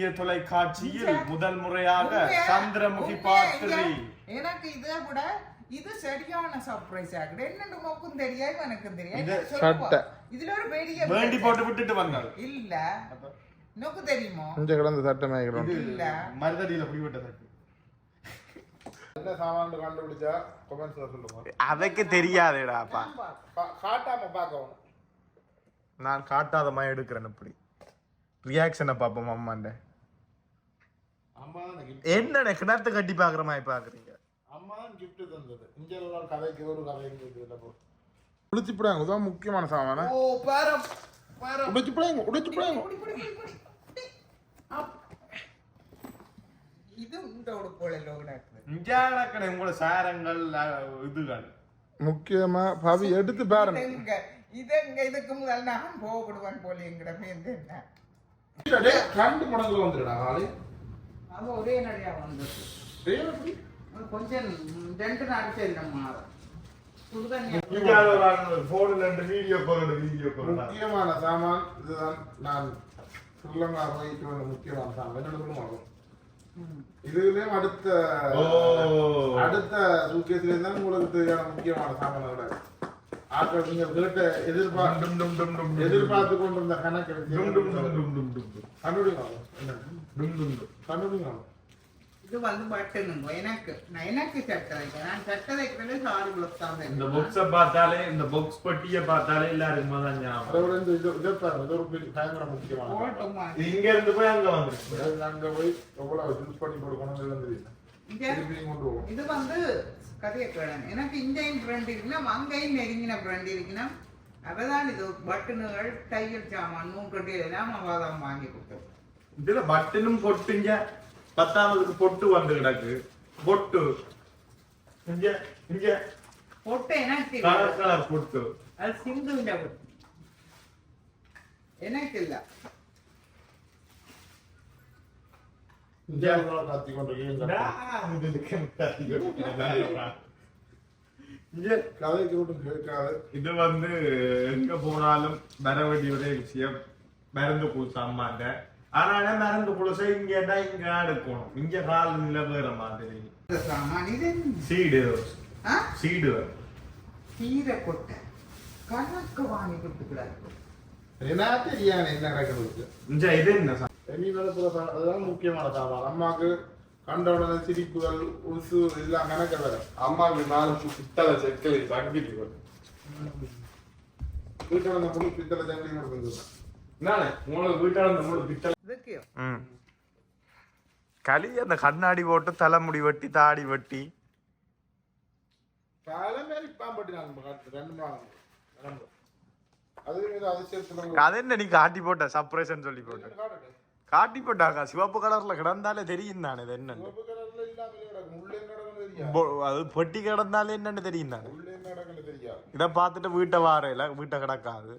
இந்திய தொலைக்காட்சியில் முதல் முறையாக சந்திரமுகி பாத்திரி எனக்கு இதை விட இது சரியான சர்ப்ரைஸ் ஆகுது என்னண்டு மோக்கும் தெரியாது எனக்கும் தெரியாது? சட்டை. இதுல ஒரு பெரிய வேண்டி போட்டு விட்டுட்டு வந்தாள். இல்ல. நோக்கு தெரியுமோ? இங்க கிடந்த சட்டமே இல்ல. மருதடியில கொமெண்ட்ஸ்ல சொல்லுங்க அதைக்கு தெரியாதேடாப்பா காட்டாம பார்க்கவும். நான் காட்டாதமா எடுக்கிறேன் இப்படி. ரியாக்ஷனை பார்ப்போம் அம்மாண்ட. என்ன கிணத்து கட்டி பாக்குற மாதிரி பாக்குறீங்க அம்மா தான் gift தந்தது. இங்க உள்ள கதைக்கு ஒரு கதைக்கு இதுல போ. உடிச்சு போடாங்க இதுதான் முக்கியமான சாமான. ஓ பாரு பாரு உடைச்சு போடாங்க உடைச்சு போடாங்க புடி, புடி, புடி, புடி, புடி. அப். இது இந்த உடுப்போல லோகடாக்குது இஞ்சாடக்கடை உங்களோட சாரங்கள் இதுகள். முக்கியமா பவி எடுத்து பாருங்க. இதுங்க இது எங்க? இதுக்கு முதல் நான் போகப்படுவான் போல எங்கட மேந்து என்ன? ரெண்டு மடங்குல வந்துடுடா ஆளு அது ஒரே நடையா வந்தது. கொஞ்சம் ரெண்டு நாள் செல்லும் மாறும் சுடுதண்ணி போன்ல ரெண்டு வீடியோ கால் வீடியோ கால் முக்கியமான சாமான் இதுதான் நான் போயிட்டு வந்த முக்கியமான சாமான். என்னென்னு. இதுலயும் அடுத்த. அடுத்த சூக்கேஸ்ல தான் உங்களுக்கு தேவையான முக்கியமான சாமானை விட ஆட்கள் நீங்க கேட்ட எதிர்பார்த்து டும் டும் டும் டும் டும் எதிர்பார்த்து கொண்டிருந்த கணக்கு வந்து பட்டனுங்க எனக்கு நான் எனக்கு சட்டை வைக்கிறேன். நான் சட்டை வைக்கிறது சாரி புலத்தான் இந்த பாக்ஸ பார்த்தாலே இந்த பாக்ஸ் பட்டிய பார்த்தாலே எல்லாருக்கும் தான் ஞாபகம். அதை விட இந்த இது இதை பாருங்க. இது ஒரு பயங்கர முக்கியமான இங்க இருந்து போய் அங்க வந்துருக்கு அது அங்க போய் எவ்வளவு ஜூஸ் பண்ணி கொடுக்கணும் தெரியும் இங்க திருப்பி கொண்டு போவோம் இது வந்து கதையை கேளன் எனக்கு இங்கேயும் ஃப்ரெண்ட் இருக்குன்னா அங்கேயும் நெருங்கின ஃப்ரெண்ட் இருக்குன்னா அப்பதான் இது பட்டனுகள் தையல் சாமான் மூன்று எல்லாம் வாங்கி கொடுத்தது. இதுல பட்டனும் பொட்டுங்க. பத்தாவதுக்கு பொட்டு வந்து கிடக்கு. பொட்டு. இங்க இங்க. பொட்டை எனக்கு கலர். கலர் பொட்டு. அது சிந்துண்ட பொட்டு. எனக்கு இல்ல இது வந்து எங்க போனாலும் ஒரே விஷயம் மருந்து குடிச்ச அதனால மருந்து குடிச்சா இங்க இங்க எடுக்கணும் இங்க கால் நில வேற மாதிரி. இந்த? சீடு. ஆ? சீடு கீரை கொட்டை. கணக்கு வாங்கி கொடுத்துக்கூடாது என்ன தெரியாது என்ன நடக்கிறது இங்க இது என்ன சா- அதுதான் முக்கியமான சாமான். அம்மாக்கு கண்டவுடனே சிரிப்புகள் உசு எல்லாம் கணக்க வேற. அம்மாவுக்கு நாலு பித்தளை செக்கல் தங்கிட்டு வீட்டில் அந்த முழு பித்தளை நடந்தது நானே உங்களுக்கு வீட்டால இந்த மூணு பித்தளை இதுக்கு களி அந்த கண்ணாடி போட்டு தலைமுடி வெட்டி தாடி வெட்டி. அது என்ன நீ காட்டி போட்ட? சர்ப்ரைஸ்ன்னு சொல்லி போட்ட. காட்டி போட்டாங்க. சிவப்பு கலர்ல கிடந்தாலே தெரியும் தானே இது என்ன அது பொட்டி கிடந்தாலே என்னன்னு தெரியும் தானே. இதை பார்த்துட்டு வீட்டை வாரையில வீட்டை கிடக்காது.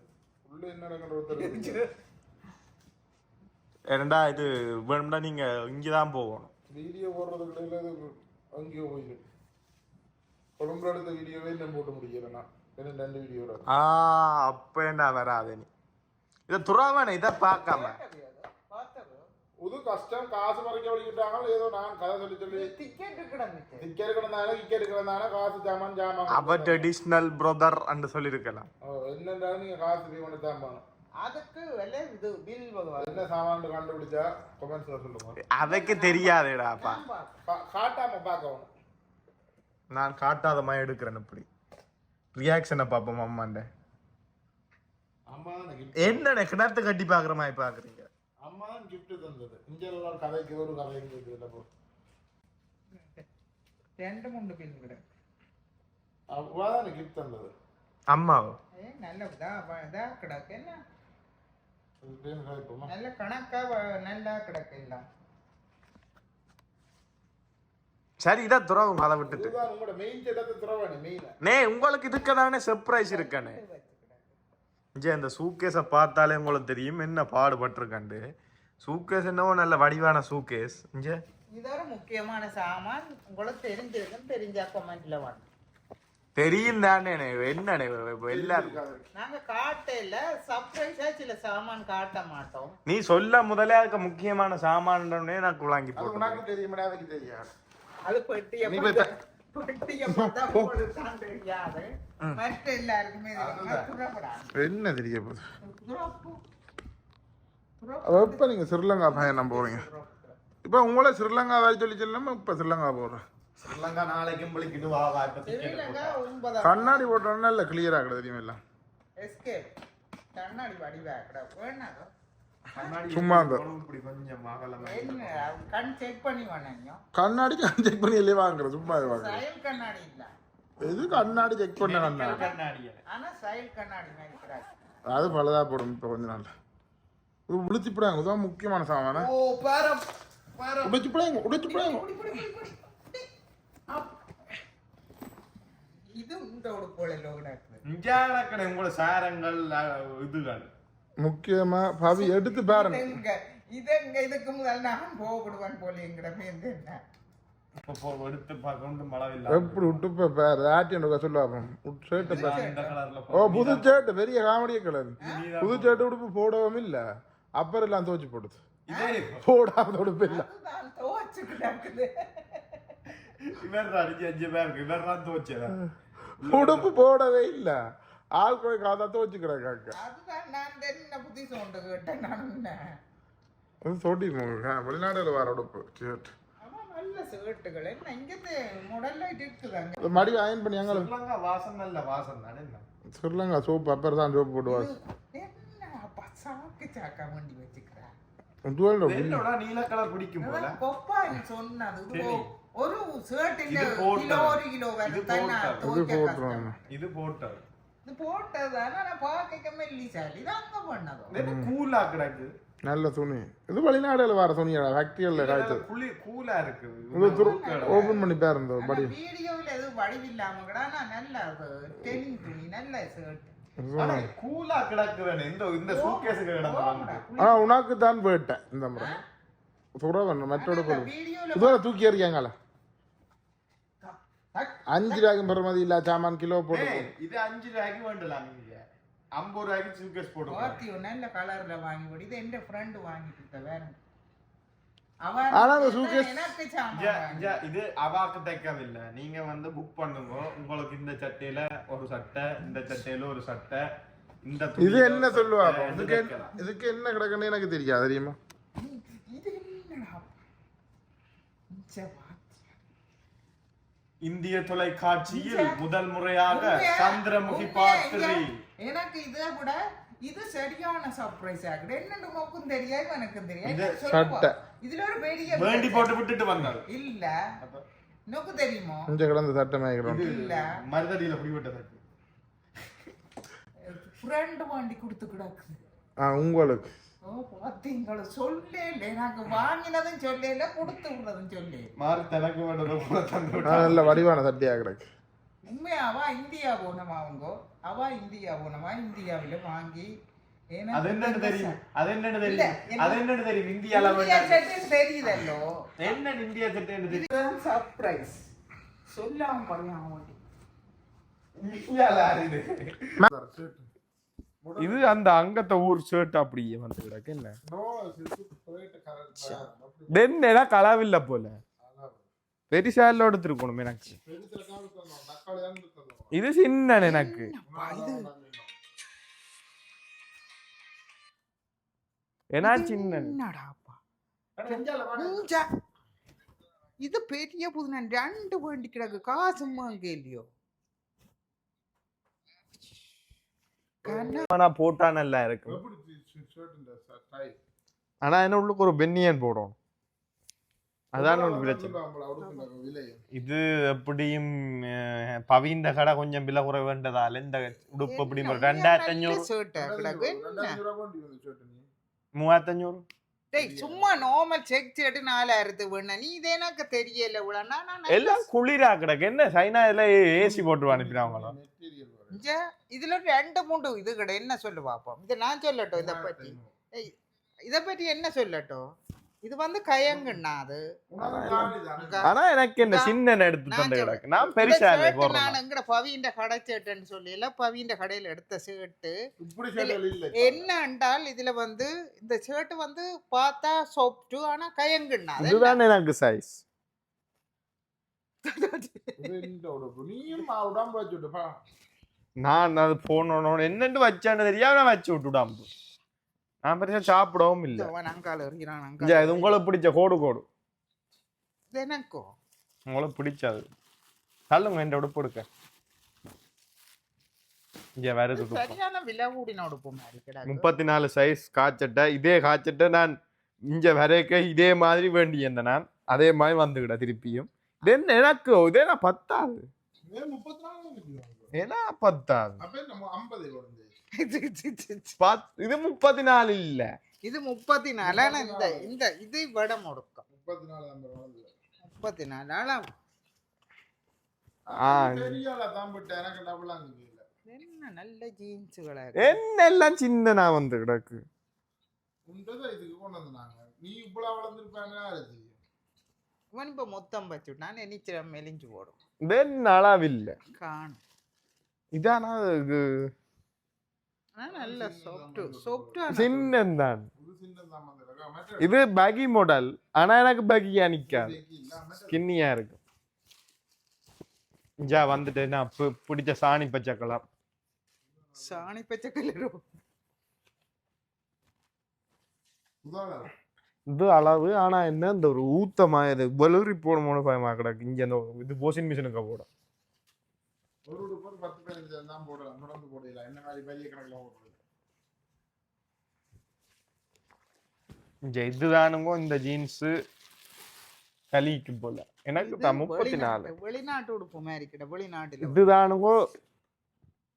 ஏன்டா இது வேணும்னா நீங்க இங்கதான் போகணும். வீடியோ போடுறதுக்கு இடையில அங்கேயோ போயிடும் கொழும்புல எடுத்த வீடியோவே இன்னும் போட்டு முடியல நான். என்ன ரெண்டு வீடியோட ஆ அப்ப என்ன வராது நீ. இதை துறாவனே இதை பார்க்காம. புது கஷ்டம் காசு மறைக்க வழிக்கிட்டாங்க ஏதோ நான் கதை சொல்லி சொல்லி டிக்கெட் கிடந்துச்சு டிக்கெட் கிடந்தானே காசு ஜாமான் ஜாமான். அவ ட்ரெடிஷ்னல் பிரதர் அண்டு சொல்லியிருக்கலாம். ஓ, என்னன்றாலும் நீங்க காசு பே பண்ணி தான் போகணும் அதுக்கு விலை இது பில் பகவான். என்ன சாமான் கண்டுபிடிச்சா? கொமெண்ட்ஸ்ல சொல்லுங்க. அதைக்கு தெரியாதேடாப்பா காட்டாம பார்க்கவும். நான் காட்டாதமா எடுக்கிறேன் இப்படி. ரியாக்ஷனை பார்ப்போம் அம்மாண்ட. என்ன கிணத்து கட்டி பாக்குற மாதிரி பாக்குறீங்க அம்மா தான் gift தந்தது. இங்க உள்ள கதைக்கு ஒரு கதைக்கு இதுல போ. ரெண்டு மூணு பில் கிடக்கு அவ்வளோ கிஃப்ட் தந்தது. அம்மாவோ? ஏ நல்ல இதா வ- இதா கிடக்கு என்ன? நல்ல கணக்கா நல்லா கிடக்கு எல்லாம் சரி இதை துறவும் அதை விட்டுட்டு. நே உங்களுக்கு இதுக்கு தானே சர்ப்ரைஸ் இருக்கானே. இங்கே இந்த சூக்கேஸை பார்த்தாலே உங்களுக்கு தெரியும் என்ன பாடுபட்டிருக்காண்டு. சூக்கேஸ் என்னவோ நல்ல வடிவான சூக்கேஸ் இங்கே. இது ஒரு முக்கியமான சாமான். உங்களுக்கு தெரிஞ்சிருக்குன்னு தெரிஞ்சா கமெண்ட்ல வாங்க. தெரியும் தானே என்னண்ணே எல்லாரும் நாங்க காட்டையில சர்ப்ரைஸா சில சாமான் காட்ட மாட்டோம். நீ சொல்ல முதலே அதுக்கு முக்கியமான சாமான்டனே நான் குழாங்கி போட்டு உனக்கு தெரியுமாடா அதுக்கு தெரியாது. அது பெட்டிய தெரியும். என்ன தெரிய போகுது? எப்ப நீங்க ஸ்ரீலங்கா பயணம் போறீங்க? இப்ப உங்களை ஸ்ரீலங்கா வர சொல்லி சொல்லாம இப்ப ஸ்ரீலங்கா போறேன் ஸ்ரீலங்கா நாளைக்கும் பழிக்கிட்டு வா வா இப்ப ticket ஸ்ரீலங்கா போடு. ஒன்பதாம் கண்ணாடி போட்டோம்னா இல்ல கிளியரா கிட தெரியும் எல்லாம் எஸ்கேப் கண்ணாடி வடிவாக்கடா வேணாதோ சும்மா அந்த- கண் செக் பண்ணி கண்ணாடி செக் பண்ணி இல்லையே வாங்குறேன் சும்மா வாங்குறேன் சயல் கண்ணாடி இல்ல. எது கண்ணாடி செக் பண்ண கண்ணாடி? கண்ணாடி ஆனா சயல் கண்ணாடி அது பழுதா போடும் இப்போ கொஞ்ச நாள் இது உடுத்தி போடாங்க இதுதான் முக்கியமான சாமான? ஓ பாரு சாரங்கள் அஹ், இதுகள். முக்கியமா பவி எடுத்து பாருங்க. இதெங்க இதுக்கு முதல் நான் போகப்படுவான் போல எங்கட பேருந்து என்ன? எப்படி பாரு சொல்லுவாங்க ஷர்ட்டை இந்த கலர்ல ஓ புது பெரிய காமெடிய கலர். புது உடுப்பு போடவும் இல்ல. அப்புறம் எல்லாம் துவச்சு போடுது. போடாத உடுப்பு இல்ல. இவர் தான் அடிச்சு அஞ்சு பேருக்கு. இவர் தான் தோச்சதா. உடுப்பு போடவே இல்ல. ஆள் போய் காதா துவச்சு கிடக்காக்க அதுதான் நான் என்ன புத்தி சோண்டு கேட்டேன் நான் என்ன? அது சொடி வெளிநாடுல வர உடுப்பு. அது மடி அயன் பண்ணி ஸ்ரீலங்கா வாசம் நல்ல வாசம் தானே. ஸ்ரீலங்கா சோப்பு அப்புறம் தான் சோப்பு என்ன அப்பா சாக்கு சாக்கா வண்டி வச்சுக்கிறா? டுவெல் என்னோட நீல கலர் பிடிக்கும் போல. சொன்னது. ஒரு ஷர்ட் இல்ல இது போட்டது. கிலோ ஒரு கிலோ வேற தானே. இது போட்டது இது போட்டது ஆனா நான் பார்க்க மெல்லி சாலி இது அங்க பண்ணதோ என்ன கூலா கிடக்கு நல்ல துணி இது வெளிநாடுல வர துணியா ஃபேக்டரியில் காய்ச்சது குளி கூலா இருக்கு இது துரு ஓபன் பண்ணி பாருங்க ஆனா படி வீடியோல எதுவும் வடிவில்லாம கூட ஆனா நல்ல அது டெனிங் துணி நல்ல ஷர்ட் ஆனா கூலா கிடக்குறேன் இந்த இந்த சூட்கேஸுக்கு கிடந்தாங்க ஆ உனக்கு தான் போயிட்டேன் இந்த முறை துறவன் மற்றோட வீடியோல இதுவரை தூக்கி எறியாங்கள அஞ்சு ரூபாய்க்கு பெறுமதி இல்ல சாமான் கிலோ போட்டு இது அஞ்சு ரூபாய்க்கு வேண்டலாம் நீங்க ஐம்பது ரூபாய்க்கு சூட்கேஸ் போட்டு பாத்தியோ நல்ல கலர்ல வாங்கி போடு இது எந்த ஃப்ரெண்ட் வாங்கிட்டு இருக்க வேற ஆனா அந்த இது அவாக்கு தைக்கவில்லை நீங்க வந்து புக் பண்ணுங்க உங்களுக்கு இந்த சட்டையில ஒரு சட்டை இந்த சட்டையில ஒரு சட்டை இந்த இது என்ன சொல்லுவா இதுக்கு. இதுக்கு என்ன கிடக்குன்னு எனக்கு தெரியாது தெரியுமா இது என்னடா. இந்திய தொலைக்காட்சியில் முதல் முறையாக சந்திரமுகி இங்க எனக்கு இதை விட இது சரியான சர்ப்ரைஸ் ஆகுது என்னன்னு மோக்கும் தெரியாது எனக்கும் தெரியாது. என்ன. இதுல ஒரு பெரிய வேண்டி போட்டு விட்டுட்டு வந்தாள் இல்ல. நோக்கு தெரியுமோ? இங்க கிடந்த சட்டமே இல்ல. மருதடியில பிடிபட்ட சட்டை. ஃப்ரெண்ட் வாண்டி கொடுத்து கிடக்குது ஆ உங்களுக்கு. ஓ பாத்தீங்களா சொல்லே இல்லை நாங்க வாங்கினதும் சொல்லே இல்லை கொடுத்து விடுறதும் சொல்லே மாறி தனக்கு வேண்டதை போல தந்து. நல்ல வடிவான சட்டையா கிடக்கு உண்மையா அவ இந்தியா போனமா அவங்க? அவ இந்தியா போனமா? இந்தியாவில வாங்கி அது என்னன்னு தெரியும். அது என்னன்னு தெரியும். அது என்னன்னு தெரியும். இந்தியால இந்தியா வேண்டாம். சட்டைன்னு தெரியுதல்லோ? என்ன இந்தியா சட்டைன்னு தெரியும்? இதுதான் சர்ப்ரைஸ் சொல்லாம இந்தியால இது? அந்த அங்கத்த ஊர் ஷர்ட் அப்படியே வந்து கிடக்கு என்ன? என்ன களவில்ல போல. பெரிசால எடுத்துருக்கணும் எனக்கு. இது சின்ன எனக்கு. ஏன்னா சின்ன. இது பெரிய புது நான் ரெண்டு வேண்டி கிடக்கு. காசு வாங்க இல்லையோ கண்ணா ஆனா போட்டா நல்லா இருக்கும். ஆனா என்ன உள்ளுக்கு ஒரு பென்னியன் போடும் அதான் ஒரு பிரச்சனை. இது எப்படியும் பவிந்த கடை கொஞ்சம் விலை குறை வேண்டதால இந்த உடுப்பு எப்படி ஒரு ரெண்டாயிரத்தி அஞ்சூறு மூவாயிரத்தி அஞ்சூறு டேய் சும்மா நார்மல் செக் செட்டு நாலாயிரத்து வேணா நீ இது எனக்கு தெரியல இவ்வளோனா நான் எல்லாம் குளிரா கிடக்கு. என்ன சைனா எல்லாம் ஏசி போட்டு அனுப்பினாங்களா இங்க இதுல ரெண்டு மூணு இது கிட என்ன சொல்லு பாப்போம். இதை நான் சொல்லட்டும் இதை பத்தி? ஏய், இதை பத்தி என்ன சொல்லட்டும் இது வந்து கயங்குண்ணா அது. ஆனா எனக்கு என்ன சின்ன எடுத்து தந்து. கிடக்கு. நான் பெருசா நான் எங்கட பவியின் கடை சேட்டுன்னு சொல்லல பவியின் கடையில எடுத்த இல்ல என்ன என்றால் இதுல வந்து இந்த ஷர்ட் வந்து பார்த்தா சாஃப்ட் ஆனா கயங்குண்ணா. இதுதான் எனக்கு சைஸ் நான் அது போனோட என்னன்னு வச்சான்னு தெரியாம நான் வச்சு விட்டுடாம நான் பெருசா சாப்பிடவும் இல்ல. இருக்கிறான் இது உங்களுக்கு பிடிச்ச கோடு கோடு. எனக்கோ உங்களுக்கு பிடிச்சது. தள்ளுங்க இந்த உடுப்பு எடுக்க இங்க வருது இது உடுப்பு சரியான விலை கூடின உடுப்பு மாதிரி கிடக்கு. முப்பத்தி நாலு சைஸ் காய்ச்சட்டை இதே காய்ச்சட்டை நான் இங்க வரைக்க இதே மாதிரி வேண்டி இருந்தேன் நான். அதே மாதிரி வந்துக்கிட திருப்பியும். என்ன எனக்கு? இதே நான் பத்தாது தான்? ஏன்னா பத்தாது இது முப்பத்தி நாலு இல்ல இது முப்பத்தி நாலு ஆனா இந்த இந்த இது விட முடுக்கம் முப்பத்தி நாலு முப்பத்தி நாலு ஆனா தான் என்ன நல்ல ஜீன்ஸுகளா என்ன எல்லாம் சின்ன நான் வந்து கிடக்கு? உண்டதை இதுக்கு கொண்டு வந்தாங்க நீ இவ்வளவு இவன் இப்ப மொத்தம் வச்சுட்டு நான் நிச்சயம் மெலிஞ்சு போடும். என்ன அளவில்லை காணும். இதானா தான் வந்திருக்கா மற்ற இது பகி மாடல் ஆனா எனக்கு பகியா நிக்காது. இல்லாம ஸ்கின்னியா இருக்கு ஜா வந்துட்டு நான் பி- பிடிச்ச சாணி பச்சை கலர் சாணி பச்சை உதாரணம் இது அளவு ஆனா என்ன இந்த ஒரு ஊத்தமா இது வலுரி போடணும்னு பயமா கிடக்கு. இங்க இந்த இது போசின் மிஷினுக்கு போட ஒரு உடுப்பு பத்து பதினஞ்சு தான் போடலாம் தொடர்ந்து போடலாம் என்ன மாதிரி பெரிய கணக்கில் போடுறது? இதுதானுங்க இந்த ஜீன்ஸ் கலிக்கு போல. எனக்கு முப்பத்தி நாலு. வெளிநாட்டு- வெளிநாட்டு உடுப்பு மாதிரி கிட்ட வெளிநாட்டுல இதுதானுங்க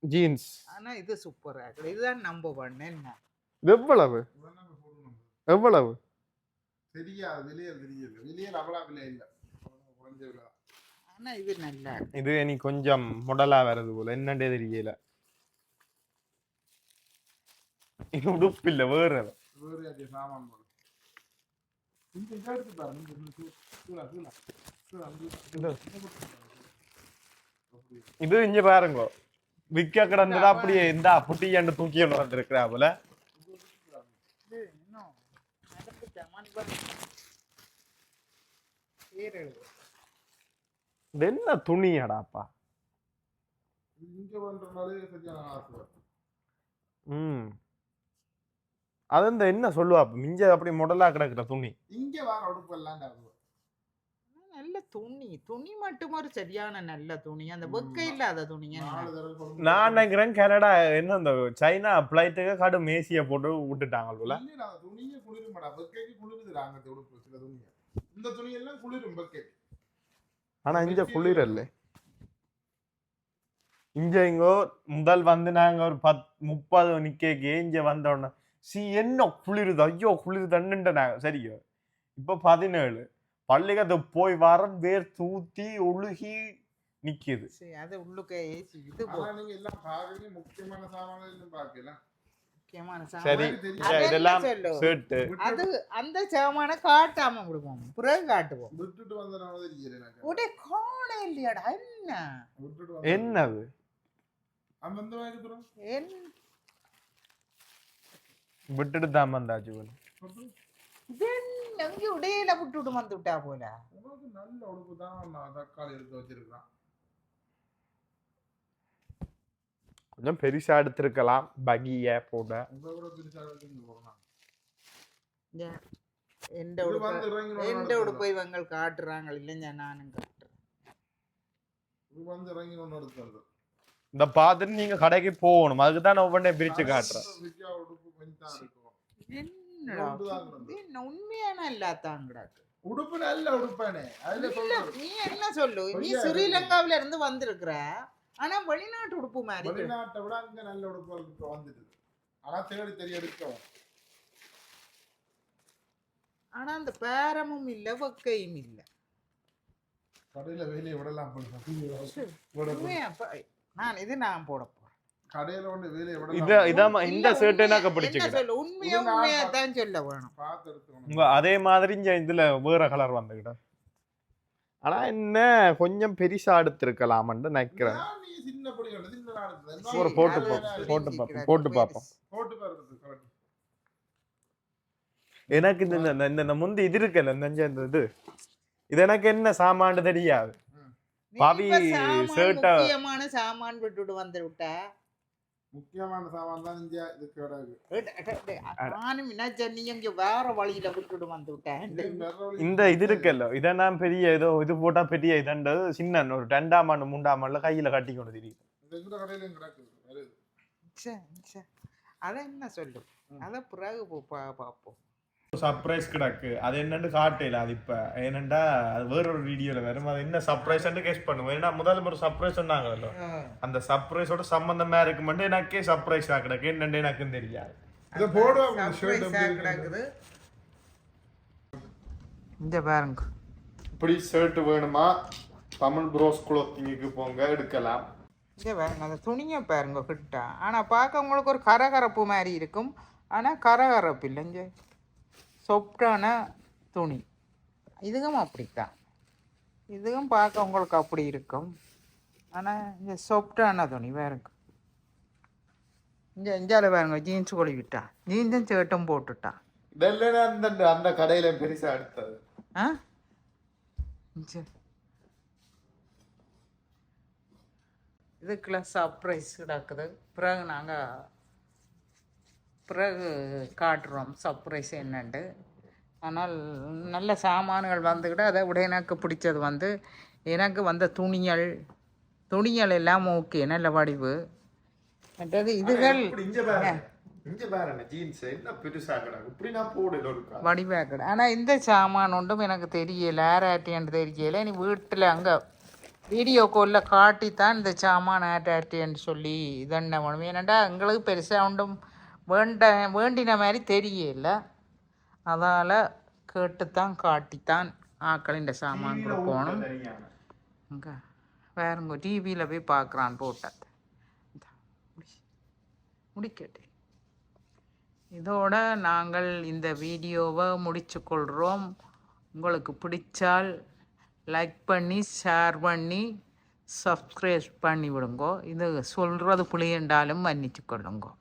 ஜீன்ஸ் ஆனா இது சூப்பரா இருக்கு இதுதான் நம்ப பண்ண என்ன? இது எவ்வளவு எவ்வளவு? தெரியாது விலையல் தெரியல விலையல் அவ்வளோ விலை இல்லை. குறைஞ்ச தான். ஆனா இது நல்லா. இது இனி கொஞ்சம் முடலா வருது போல. என்னண்டே தெரியல. இது உடுப்பு இல்ல வேற வேறு யாருக்கு சாமான் போடும் இந்த இதை எடுத்து பாரு இந்த இந்த சூ- சூழா சூழா சூழா இந்த அப்படி. இது இங்க பாருங்க. விக்க கிடந்தது அப்படியே இந்த புட்டியாண்டு தூக்கி கொண்டு வந்திருக்கிறா போல. இது என்ன துணியாடாப்பா. ம். அது இந்த என்ன சொல்லுவா? மிஞ்ச அப்படி முடலா கிடக்குற துணி. இங்க வர உடுப்பு எல்லாம். நல்ல துணி. துணி மட்டும் ஒரு சரியான நல்ல துணி. அந்த வெக்க இல்லாத துணி என்ன? நாலு தடவை கொண்டு நான் நினைக்கிறேன் கனடா என்ன இந்த சைனா பிளைட்டுக்கு கடும் மேசிய போட்டு விட்டுட்டாங்க போல. துணியே குளிருமாடா. வெக்கைக்கு குளிருதுடா அங்க உடுப்பு சில துணியை. இந்த துணி எல்லாம் குளிரும் வெக்கைக்கு ஆனா இங்க குளிரல்ல இங்க இங்கோ முதல் வந்து நாங்க ஒரு பத் முப்பது நிக்கைக்கு இங்க வந்த உடனே சி என்ன குளிருது? ஐயோ குளிருதுன்னுட்ட நாங்க. சரியோ இப்ப பதினேழு. பள்ளிக்கத்து போய் வர வேர் தூத்தி ஒழுகி நிக்குது. சரி, அது உள்ளுக்க ஏசி இது எல்லாம் பாக்குறீங்க முக்கியமான சாமான்கள் இன்னும் பார்க்கல முக்கியமான சரி இதெல்லாம். ஷர்ட்டு அது அந்த சாமான காட்டாம விடுவோம். பிறகு காட்டுவோம். விட்டுட்டு வந்தனால உடைய காண இல்லையாடா என்ன? வந்த என்னது? அந்த இந்த மாதிரி தூரம் என் விட்டுட்டு தான் வந்தாச்சு போல இது என்ன இங்க உடையில விட்டுட்டு வந்து விட்டா போல. உங்களுக்கு நல்ல உடுப்பு தான் தக்காளி எடுத்து வச்சிருக்கிறேன். கொஞ்சம் பெருசா எடுத்திருக்கலாம். பகிய போட எந்த உடுப்பு எந்த உடுப்பு இவங்க காட்டுறாங்க இல்லைங்க நானும் காட்டுறேன். இந்த பார்த்துட்டு நீங்க கடைக்கு போகணும். அதுக்கு தான் நான் பிரிச்சு காட்டுறேன். உண்மையான இல்லாத்தாங்கடாக்கு உடுப்பு நல்ல உடுப்பானே. நீ என்ன சொல்லு? நீ ஸ்ரீலங்காவில இருந்து வந்திருக்கிற. ஆனா வெளிநாட்டு உடுப்பு மாதிரி. வெளிநாட்டை விட அங்க நல்ல உடுப்பு இப்ப வந்துட்டு ஆனா தேடி தெரிய எடுக்கவும் ஆனா அந்த பேரமும் இல்ல வக்கையும் இல்ல. கடையில வேலையை விடலாம் நான் இது நான் போட போறேன். கடையில வந்து வேலையை விட இத இதாம இந்த இல்ல, ஷர்ட் உண்மையா- எனக்கு என்ன பிடிச்சிக்கிறேன் உண்மையா உண்மையா தான் சொல்ல வேணும். பார்த்து எடுத்துக்கணும். அதே மாதிரி இங்க இதுல வேற கலர் வந்துக்கிட்ட ஆனா என்ன? கொஞ்சம் பெருசா எடுத்திருக்கலாம்னு நினைக்கிறேன். ஒரு போட்டு பார்ப்போம், போட்டு பார்ப்போம், போட்டு பார்ப்போம். எனக்கு இந்த இந்த- இந்த முந்தி இது இருக்குல்ல இந்த இந்த- இந்த இது. இது எனக்கு என்ன சாமான்னு தெரியாது. பாவி சாமான் shirt-அ- முக்கியமான சாமான் விட்டுட்டு வந்து விட்ட. முக்கியமான சாமான் தான் இங்க இது கிடக்கு நானும் நினைச்சேன் நீ இங்க வேற வழியில விட்டுட்டு வந்து விட்டேன். இந்த இது இருக்குல்ல இதை நான் பெரிய ஏதோ இது போட்டா பெரிய இதண்டது சின்ன ஒரு ரெண்டாம் ஆண்டு மூன்றாம் ஆண்டுல கையில கட்டி கொண்டு தெரியும் இந்த இந்த கடையிலும் கிடக்குது வேற இது. ச்சே, ச்சே. அத என்ன சொல்லு? அத பிறகு போ- பா- பார்ப்போம் சர்ப்ரைஸ் கிடக்கு. அது என்னன்னு காட்டல அது இப்ப. ஏனண்டா அது வேற ஒரு வீடியோல வரும். அது என்ன சர்ப்ரைஸ் கெஸ் பண்ணுவோம். ஏன்னா முதல்ல ஒரு சர்ப்ரைஸ் சொன்னாங்கல்ல. அந்த சர்ப்ரைஸோட சம்பந்தமா இருக்குமெண்டு எனக்கே சர்ப்ரைஸா கிடக்கு. என்னன்னு எனக்கும் தெரியாது. இதை போடுவோம் இந்த. கிடக்குது. பாருங்க. இப்படி ஷர்ட் வேணுமா? தமிழ் ப்ரோஸ் குளோத்திங்க்கு போங்க எடுக்கலாம். இங்க பாருங்க அந்த துணியை பாருங்க கிட்ட. ஆனா பார்க்க உங்களுக்கு ஒரு கரகரப்பு மாதிரி இருக்கும். ஆனா கரகரப்பு இல்லை இங்க சொப்டான துணி. இதுவும் அப்படித்தான். இதுவும் பார்க்க உங்களுக்கு அப்படி இருக்கும். ஆனா இந்த சொப்டான துணி பாருங்க இங்க இஞ்சால பாருங்க ஜீன்ஸ் கொழுவிட்டா. ஜீன்ஸும் சேட்டும் போட்டுட்டா. இதெல்லாம் அந்த அந்த கடையில பெருசா எடுத்தது ஆ? இதுக்கெல்லாம் சர்ப்ரைஸ் கிடக்குது பிறகு நாங்கள் பிறகு காட்டுறோம். சர்ப்ரைஸ் என்னண்டு. ஆனால் நல்ல சாமான்கள் வந்துக்கிட்டு அதை விட எனக்கு பிடிச்சது வந்து எனக்கு வந்த துணிகள். துணிகள் எல்லாம் ஓகே நல்ல வடிவு. மற்றது இதுகள். வடிவாக்கடை ஆனால் இந்த சாமான் ஒன்றும் எனக்கு தெரியல. ஆராட்டின்னு தெரியல. நீ வீட்டில் அங்கே வீடியோ காலில் காட்டித்தான் இந்த சாமான் ஆட்டாட்டின்னு சொல்லி இதென்ன வேணும். ஏன்னாண்டா எங்களுக்கு பெருசாக ஒன்றும் வேண்ட வேண்டின மாதிரி தெரியல. அதால் கேட்டுத்தான் காட்டித்தான் ஆக்கள் இந்த சாமான் கொடுக்கணும் தெரியாம. அங்கே வேறுங்க டிவியில் போய் பார்க்குறான் போட்டது. முடிக்கட்டே. இதோட நாங்கள் இந்த வீடியோவை முடிச்சுக்கொள்கிறோம் உங்களுக்கு பிடிச்சால் லைக் பண்ணி ஷேர் பண்ணி சப்ஸ்கிரைப் பண்ணி விடுங்கோ இது சொல்கிறது புளியண்டாலும் மன்னிச்சு கொள்ளுங்கோ